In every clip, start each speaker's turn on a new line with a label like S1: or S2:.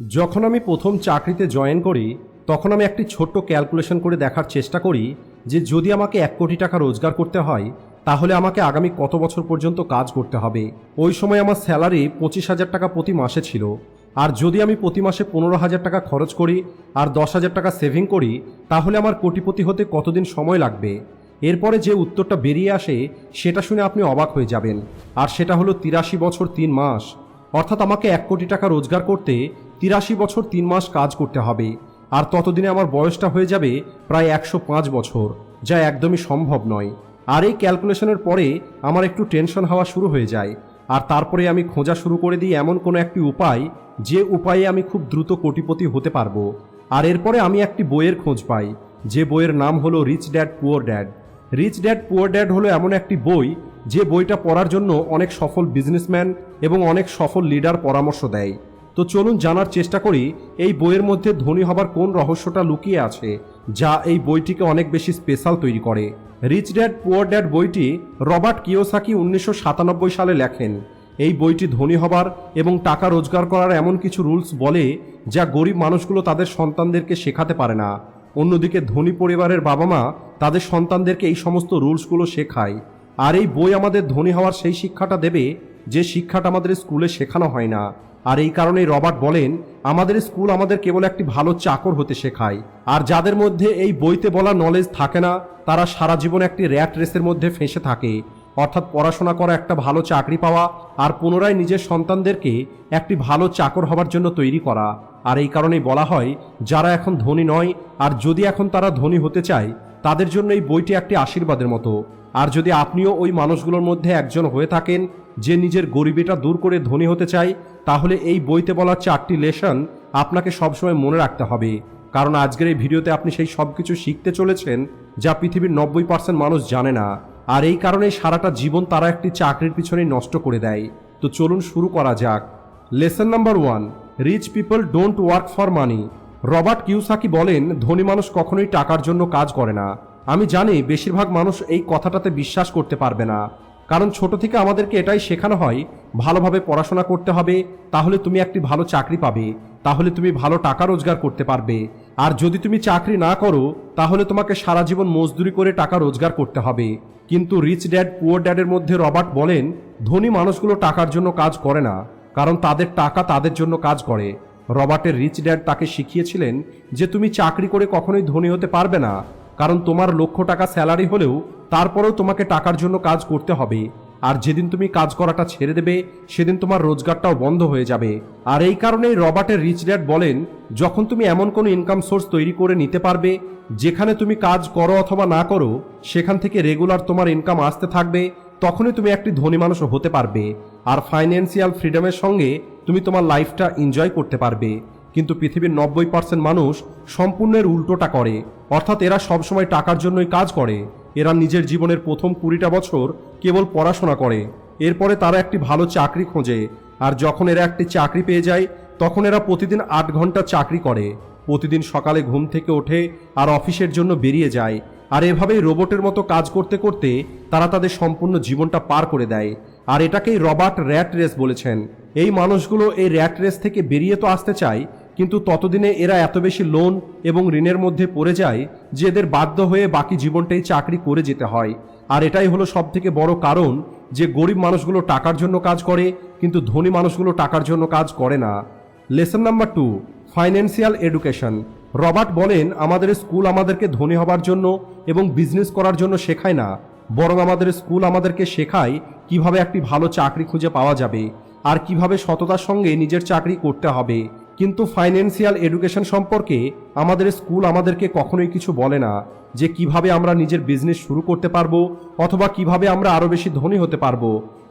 S1: যখন আমি প্রথম চাকরিতে জয়েন করি, তখন আমি একটি ছোট্ট ক্যালকুলেশন করে দেখার চেষ্টা করি যে যদি আমাকে এক কোটি টাকা রোজগার করতে হয়, তাহলে আমাকে আগামী কত বছর পর্যন্ত কাজ করতে হবে। ওই সময় আমার স্যালারি পঁচিশ হাজার টাকা প্রতি মাসে ছিল। আর যদি আমি প্রতি মাসে পনেরো হাজার টাকা খরচ করি আর দশ হাজার টাকা সেভিং করি, তাহলে আমার কোটিপতি হতে কতদিন সময় লাগবে? এরপরে যে উত্তরটা বেরিয়ে আসে, সেটা শুনে আপনি অবাক হয়ে যাবেন। আর সেটা হলো তিরাশি বছর তিন মাস। অর্থাৎ আমাকে এক কোটি টাকা রোজগার করতে তিরাশি বছর তিন মাস কাজ করতে হবে। আর ততদিনে আমার বয়সটা হয়ে যাবে প্রায় একশো পাঁচ বছর, যা একদমই সম্ভব নয়। আর এই ক্যালকুলেশনের পরে আমার একটু টেনশন হওয়া শুরু হয়ে যায়। আর তারপরে আমি খোঁজা শুরু করে দিই এমন কোনো একটি উপায়, যে উপায়ে আমি খুব দ্রুত কোটিপতি হতে পারব। আর এরপরে আমি একটি বইয়ের খোঁজ পাই, যে বইয়ের নাম হলো rich dad, poor dad. Rich dad, poor dad হলো এমন একটি বই, যে বইটা পড়ার জন্য অনেক সফল বিজনেসম্যান এবং অনেক সফল লিডার পরামর্শ দেয়। তো চলুন জানার চেষ্টা করি, এই বইয়ের মধ্যে ধনী হবার কোন রহস্যটা লুকিয়ে আছে, যা এই বইটিকে অনেক বেশি স্পেশাল তৈরি করে। রিচ ড্যাড, পুয়ার ড্যাড বইটি রবার্ট কিওসাকি উনিশশো সাতানব্বই সালে লেখেন। এই বইটি ধনী হবার এবং টাকা রোজগার করার এমন কিছু রুলস বলে যা গরিব মানুষগুলো তাদের সন্তানদেরকে শেখাতে পারে না। অন্যদিকে ধনী পরিবারের বাবা মা তাদের সন্তানদেরকে এই সমস্ত রুলসগুলো শেখায়। আর এই বই আমাদের ধনী হওয়ার সেই শিক্ষাটা দেবে, যে শিক্ষাটা আমাদের স্কুলে শেখানো হয় না। আর এই কারণেই রবার্ট বলেন, আমাদের স্কুল আমাদের কেবল একটি ভালো চাকর হতে শেখায়। আর যাদের মধ্যে এই বইতে বলা নলেজ থাকে না, তারা সারা জীবন একটি র্যাট রেসের মধ্যে ফেঁসে থাকে। অর্থাৎ পড়াশোনা করা একটা ভালো চাকরি পাওয়া আর পুনরায় নিজের সন্তানদেরকে একটি ভালো চাকর হবার জন্য তৈরি করা। আর এই কারণেই বলা হয়, যারা এখন ধনী নয় আর যদি এখন তারা ধনী হতে চায়, তাদের জন্য এই বইটি একটি আশীর্বাদের মতো। আর যদি আপনিও ওই মানুষগুলোর মধ্যে একজন হয়ে থাকেন যে নিজের গরিবিটা দূর করে ধনী হতে চায়, তাহলে এই বইতে বলা চারটি লেসন আপনাকে সবসময় মনে রাখতে হবে। কারণ আজকের এই ভিডিওতে আপনি সেই সব কিছু শিখতে চলেছেন, যা পৃথিবীর নব্বই পার্সেন্ট মানুষ জানে না। আর এই কারণেই সারাটা জীবন তারা একটি চাকরির পিছনে নষ্ট করে দেয়। তো চলুন শুরু করা যাক। Lesson number one, rich people don't work for money. Robert Kiyosaki বলেন, ধনী মানুষ কখনোই টাকার জন্য কাজ করে না। আমি জানি, বেশিরভাগ মানুষ এই কথাটাতে বিশ্বাস করতে পারবে না। কারণ ছোট থেকে আমাদেরকে এটাই শেখানো হয়, ভালোভাবে পড়াশোনা করতে হবে, তাহলে তুমি একটি ভালো চাকরি পাবে, তাহলে তুমি ভালো টাকা রোজগার করতে পারবে। আর যদি তুমি চাকরি না করো, তাহলে তোমাকে সারা জীবন মজদুরি করে টাকা রোজগার করতে হবে। কিন্তু রিচ ড্যাড পুয়ার ড্যাডের মধ্যে রবার্ট বলেন, ধনী মানুষগুলো টাকার জন্য কাজ করে না, কারণ তাদের টাকা তাদের জন্য কাজ করে। রবার্টের রিচ ড্যাড তাকে শিখিয়েছিলেন যে, তুমি চাকরি করে কখনোই ধনী হতে পারবে না, কারণ তোমার লক্ষ টাকা স্যালারি হলেও তারপরেও তোমাকে টাকার জন্য কাজ করতে হবে। আর যেদিন তুমি কাজ করাটা ছেড়ে দেবে, সেদিন তোমার রোজগারটাও বন্ধ হয়ে যাবে। আর এই কারণেই রবার্টের রিচ ড্যাড বলেন, যখন তুমি এমন কোনো ইনকাম সোর্স তৈরি করে নিতে পারবে, যেখানে তুমি কাজ করো অথবা না করো, সেখান থেকে রেগুলার তোমার ইনকাম আসতে থাকবে, তখনই তুমি একটি ধনী মানুষ হতে পারবে। আর ফাইন্যান্সিয়াল ফ্রিডমের সঙ্গে তুমি তোমার লাইফটা এনজয় করতে পারবে। কিন্তু পৃথিবীর নব্বই পার্সেন্ট মানুষ সম্পূর্ণের উল্টোটা করে। অর্থাৎ এরা সবসময় টাকার জন্যই কাজ করে। এরা নিজের জীবনের প্রথম কুড়িটা বছর কেবল পড়াশোনা করে। এরপরে তারা একটি ভালো চাকরি খোঁজে। আর যখন এরা একটি চাকরি পেয়ে যায়, তখন এরা প্রতিদিন আট ঘণ্টা চাকরি করে। প্রতিদিন সকালে ঘুম থেকে ওঠে আর অফিসের জন্য বেরিয়ে যায়। আর এভাবেই রোবটের মতো কাজ করতে করতে তারা তাদের সম্পূর্ণ জীবনটা পার করে দেয়। আর এটাকেই রবার্ট র্যাট রেস বলেছেন। এই মানুষগুলো এই র্যাট রেস থেকে বেরিয়ে তো আসতে চায় কিন্তু ততদিনে এরা এত বেশি লোন এবং ঋণের মধ্যে পড়ে যায় যে এদের বাধ্য হয়ে বাকি জীবনটাই চাকরি করে যেতে হয়। আর এটাই হলো সব থেকে বড় কারণ যে গরিব মানুষগুলো টাকার জন্য কাজ করে, কিন্তু ধনী মানুষগুলো টাকার জন্য কাজ করে না। Lesson number two, financial education. Robert বলেন, আমাদের স্কুল আমাদেরকে ধনী হবার জন্য এবং বিজনেস করার জন্য শেখায় না। বরং আমাদের স্কুল আমাদেরকে শেখায় কীভাবে একটি ভালো চাকরি খুঁজে পাওয়া যাবে, আর কীভাবে সততার সঙ্গে নিজের চাকরি করতে হবে। কিন্তু ফাইন্যান্সিয়াল এডুকেশন সম্পর্কে আমাদের স্কুল আমাদেরকে কখনোই কিছু বলে না যে কীভাবে আমরা নিজের বিজনেস শুরু করতে পারব অথবা কীভাবে আমরা আরও বেশি ধনী হতে পারব।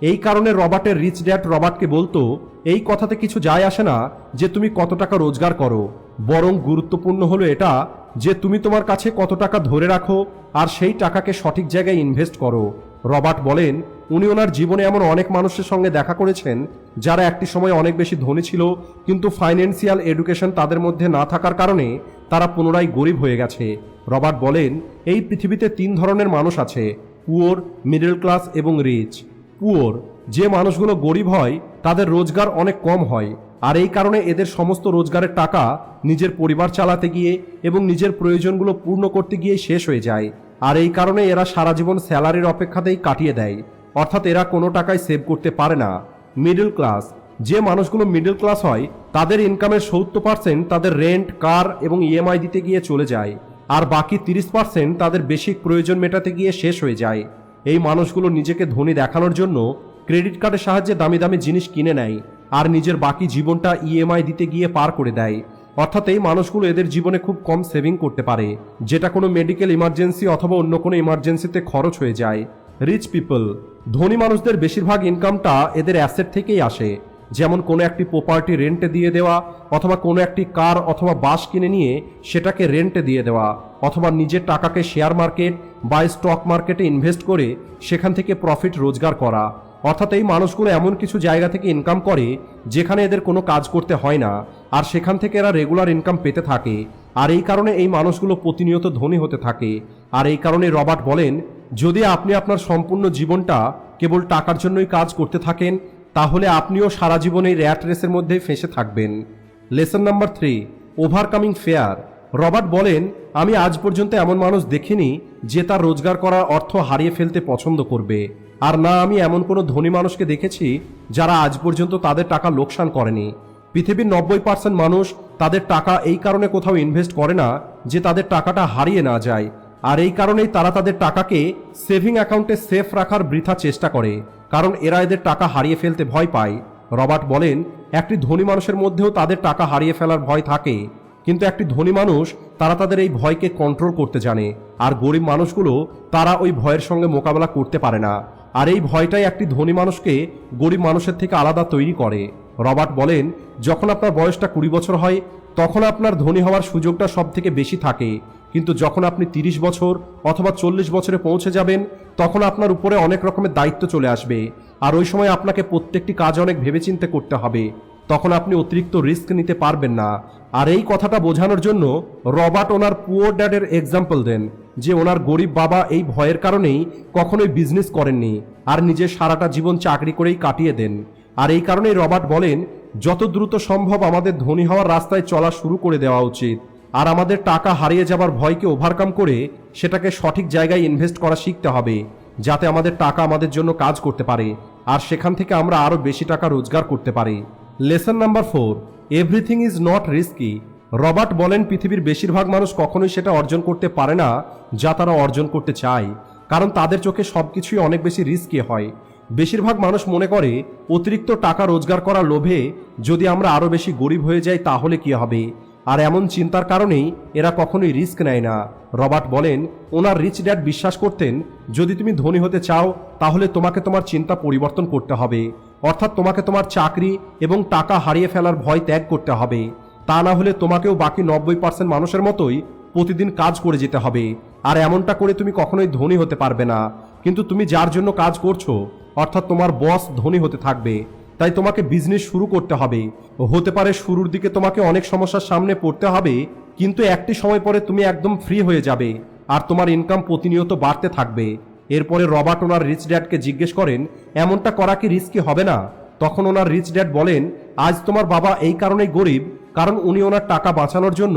S1: এই কারণে রবার্টের রিচ ড্যাড রবার্টকে বলতো, এই কথাতে কিছু যায় আসে না যে তুমি কত টাকা রোজগার করো। বরং গুরুত্বপূর্ণ হলো এটা যে তুমি তোমার কাছে কত টাকা ধরে রাখো আর সেই টাকাকে সঠিক জায়গায় ইনভেস্ট করো। রবার্ট বলেন, উনি ওনার জীবনে এমন অনেক মানুষের সঙ্গে দেখা করেছেন, যারা একটি সময় অনেক বেশি ধনী ছিল, কিন্তু ফাইন্যান্সিয়াল এডুকেশন তাদের মধ্যে না থাকার কারণে তারা পুনরায় গরিব হয়ে গেছে। রবার্ট বলেন, এই পৃথিবীতে তিন ধরনের মানুষ আছে, পুয়োর, মিডল ক্লাস এবং রিচ। পুয়োর, যে মানুষগুলো গরিব হয়, তাদের রোজগার অনেক কম হয়, আর এই কারণে এদের সমস্ত রোজগারের টাকা নিজের পরিবার চালাতে গিয়ে এবং নিজের প্রয়োজনগুলো পূর্ণ করতে গিয়ে শেষ হয়ে যায়। আর এই কারণে এরা সারা জীবন স্যালারির অপেক্ষাতেই কাটিয়ে দেয়। অর্থাৎ এরা কোনো টাকায় সেভ করতে পারে না। Middle class. যে মানুষগুলো মিডল ক্লাস হয়, তাদের ইনকামের সত্তর পার্সেন্ট তাদের রেন্ট, কার এবং ইএমআই দিতে গিয়ে চলে যায়। আর বাকি তিরিশ পার্সেন্ট তাদের বেসিক প্রয়োজন মেটাতে গিয়ে শেষ হয়ে যায়। এই মানুষগুলো নিজেকে ধনী দেখানোর জন্য ক্রেডিট কার্ডের সাহায্যে দামি দামি জিনিস কিনে নেয়। আর নিজের বাকি জীবনটা ইএমআই দিতে গিয়ে পার করে দেয়। অর্থাৎ এই মানুষগুলো এদের জীবনে খুব কম সেভিং করতে পারে, যেটা কোনো মেডিকেল ইমার্জেন্সি অথবা অন্য কোনো ইমার্জেন্সিতে খরচ হয়ে যায়। রিচ পিপল ধনী মানুষদের বেশিরভাগ ইনকামটা এদের অ্যাসেট থেকেই আসে। যেমন কোনো একটি প্রপার্টি রেন্টে দিয়ে দেওয়া, অথবা কোনো একটি কার অথবা বাস কিনে নিয়ে সেটাকে রেন্টে দিয়ে দেওয়া, অথবা নিজের টাকাকে শেয়ার মার্কেট বা স্টক মার্কেটে ইনভেস্ট করে সেখান থেকে প্রফিট রোজগার করা। অর্থাৎ এই মানুষগুলো এমন কিছু জায়গা থেকে ইনকাম করে, যেখানে এদের কোনো কাজ করতে হয় না। আর সেখান থেকে এরা রেগুলার ইনকাম পেতে থাকে। আর এই কারণে এই মানুষগুলো প্রতিনিয়ত ধনী হতে থাকে। আর এই কারণে রবার্ট বলেন, যদি আপনি আপনার সম্পূর্ণ জীবনটা কেবল টাকার জন্যই কাজ করতে থাকেন, তাহলে আপনিও সারা জীবন এই র্যাট রেসের মধ্যেই ফেঁসে থাকবেন। Lesson number three overcoming fear Robert বলেন, আমি আজ পর্যন্ত এমন মানুষ দেখিনি যে তার রোজগার করার অর্থ হারিয়ে ফেলতে পছন্দ করবে। আর না, আমি এমন কোনো ধনী মানুষকে দেখেছি যারা আজ পর্যন্ত তাদের টাকা লোকসান করেনি। পৃথিবীর নব্বই পার্সেন্ট মানুষ তাদের টাকা এই কারণে কোথাও ইনভেস্ট করে না যে তাদের টাকাটা হারিয়ে না যায়। আর এই কারণেই তারা তাদের টাকাকে সেভিং অ্যাকাউন্টে সেফ রাখার বৃথা চেষ্টা করে, কারণ এরা এদের টাকা হারিয়ে ফেলতে ভয় পায়। রবার্ট বলেন, একটি ধনী মানুষের মধ্যেও তাদের টাকা হারিয়ে ফেলার ভয় থাকে, কিন্তু একটি ধনী মানুষ তারা তাদের এই ভয়কে কন্ট্রোল করতে জানে, আর গরিব মানুষগুলো তারা ওই ভয়ের সঙ্গে মোকাবেলা করতে পারে না। আর এই ভয়টাই একটি ধনী মানুষকে গরিব মানুষের থেকে আলাদা তৈরি করে। রবার্ট বলেন, যখন আপনার বয়সটা কুড়ি বছর হয়, তখন আপনার ধনী হওয়ার সুযোগটা সব থেকে বেশি থাকে। কিন্তু যখন আপনি তিরিশ বছর অথবা চল্লিশ বছরে পৌঁছে যাবেন, তখন আপনার উপরে অনেক রকমের দায়িত্ব চলে আসবে। আর ওই সময় আপনাকে প্রত্যেকটি কাজ অনেক ভেবেচিন্তে করতে হবে। তখন আপনি অতিরিক্ত রিস্ক নিতে পারবেন না। আর এই কথাটা বোঝানোর জন্য রবার্ট ওনার পুয়ার ড্যাডের এক্সাম্পল দেন, যে ওনার গরিব বাবা এই ভয়ের কারণেই কখনোই বিজনেস করেননি, আর নিজের সারাটা জীবন চাকরি করেই কাটিয়ে দেন। আর এই কারণেই রবার্ট বলেন, যত দ্রুত সম্ভব আমাদের ধনী হওয়ার রাস্তায় চলা শুরু করে দেওয়া উচিত। আর আমাদের টাকা হারিয়ে যাবার ভয়কে ওভারকাম করে সেটাকে সঠিক জায়গায় ইনভেস্ট করা শিখতে হবে, যাতে আমাদের টাকা আমাদের জন্য কাজ করতে পারে, আর সেখান থেকে আমরা আরও বেশি টাকা রোজগার করতে পারি। Lesson number four, everything is not risky. Robert বলেন, পৃথিবীর বেশিরভাগ মানুষ কখনোই সেটা অর্জন করতে পারে না যা তারা অর্জন করতে চায়, কারণ তাদের চোখে সব কিছুই অনেক বেশি রিস্কি হয়। বেশিরভাগ মানুষ মনে করে, অতিরিক্ত টাকা রোজগার করার লোভে যদি আমরা আরও বেশি গরিব হয়ে যাই তাহলে কি হবে? আর এমন চিন্তার কারণেই এরা কখনোই রিস্ক নেয় না। রবার্ট বলেন, ওনার রিচ ড্যাড বিশ্বাস করতেন, যদি তুমি ধনী হতে চাও, তাহলে তোমাকে তোমার চিন্তা পরিবর্তন করতে হবে। অর্থাৎ তোমাকে তোমার চাকরি এবং টাকা হারিয়ে ফেলার ভয় ত্যাগ করতে হবে। তা না হলে তোমাকেও বাকি নব্বই পার্সেন্ট মানুষের মতোই প্রতিদিন কাজ করে যেতে হবে। আর এমনটা করে তুমি কখনোই ধনী হতে পারবে না। কিন্তু তুমি যার জন্য কাজ করছ অর্থাৎ তোমার বস ধনী হতে থাকবে। তাই তোমাকে বিজনেস শুরু করতে হবে। হতে পারে শুরুর দিকে তোমাকে অনেক সমস্যার সামনে পড়তে হবে, কিন্তু একটি সময় পরে তুমি একদম ফ্রি হয়ে যাবে আর তোমার ইনকাম প্রতিনিয়ত বাড়তে থাকবে। এরপরে রবার্ট ওনার রিচ ড্যাডকে জিজ্ঞেস করেন, এমনটা করা কি রিস্কি হবে না? তখন ওনার রিচ ড্যাড বলেন, আজ তোমার বাবা এই কারণেই গরিব, কারণ উনি ওনার টাকা বাঁচানোর জন্য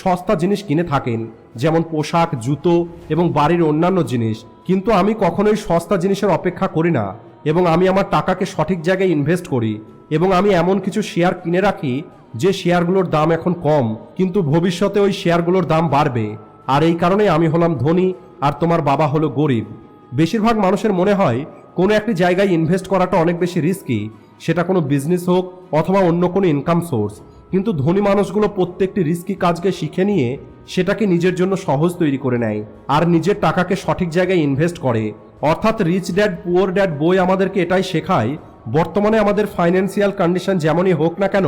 S1: সস্তা জিনিস কিনে থাকেন, যেমন পোশাক, জুতো এবং বাড়ির অন্যান্য জিনিস। কিন্তু আমি কখনোই সস্তা জিনিসের অপেক্ষা করি না। এবং আমি আমার টাকাকে সঠিক জায়গায় ইনভেস্ট করি এবং আমি এমন কিছু শেয়ার কিনে রাখি যে শেয়ারগুলোর দাম এখন কম, কিন্তু ভবিষ্যতে ওই শেয়ারগুলোর দাম বাড়বে। আর এই কারণে আমি হলাম ধনী আর তোমার বাবা হলো গরিব। বেশিরভাগ মানুষের মনে হয় কোনো একটি জায়গায় ইনভেস্ট করাটা অনেক বেশি রিস্কি সেটা কোনো বিজনেস হোক অথবা অন্য কোনো ইনকাম সোর্স কিন্তু ধনী মানুষগুলো প্রত্যেকটি রিস্কি কাজকে শিখে নিয়ে সেটাকে নিজের জন্য সহজ তৈরি করে নেয় আর নিজের টাকাকে সঠিক জায়গায় ইনভেস্ট করে। অর্থাৎ রিচ ড্যাড পুয়ার ড্যাড বই আমাদেরকে এটাই শেখায়, বর্তমানে আমাদের ফাইন্যান্সিয়াল কন্ডিশন যেমনই হোক না কেন,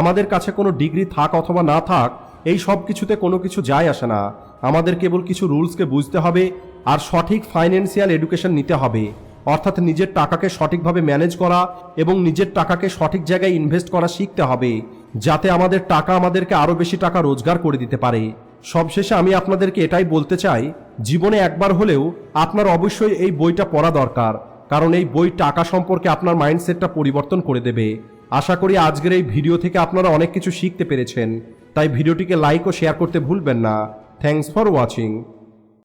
S1: আমাদের কাছে কোনো ডিগ্রি থাক অথবা না থাক, এই সব কিছুতে কোনো কিছু যায় আসে না। আমাদের কেবল কিছু রুলসকে বুঝতে হবে আর সঠিক ফাইন্যান্সিয়াল এডুকেশন নিতে হবে। অর্থাৎ নিজের টাকাকে সঠিকভাবে ম্যানেজ করা এবং নিজের টাকাকে সঠিক জায়গায় ইনভেস্ট করা শিখতে হবে, যাতে আমাদের টাকা আমাদেরকে আরও বেশি টাকা রোজগার করে দিতে পারে। সবশেষে আমি আপনাদেরকে এটাই বলতে চাই, জীবনে একবার হলেও আপনার অবশ্যই এই বইটা পড়া দরকার, কারণ এই বই টাকা সম্পর্কে আপনার মাইন্ডসেটটা পরিবর্তন করে দেবে। আশা করি আজকের এই ভিডিও থেকে আপনারা অনেক কিছু শিখতে পেরেছেন, তাই ভিডিওটিকে লাইক ও শেয়ার করতে ভুলবেন না। Thanks for watching.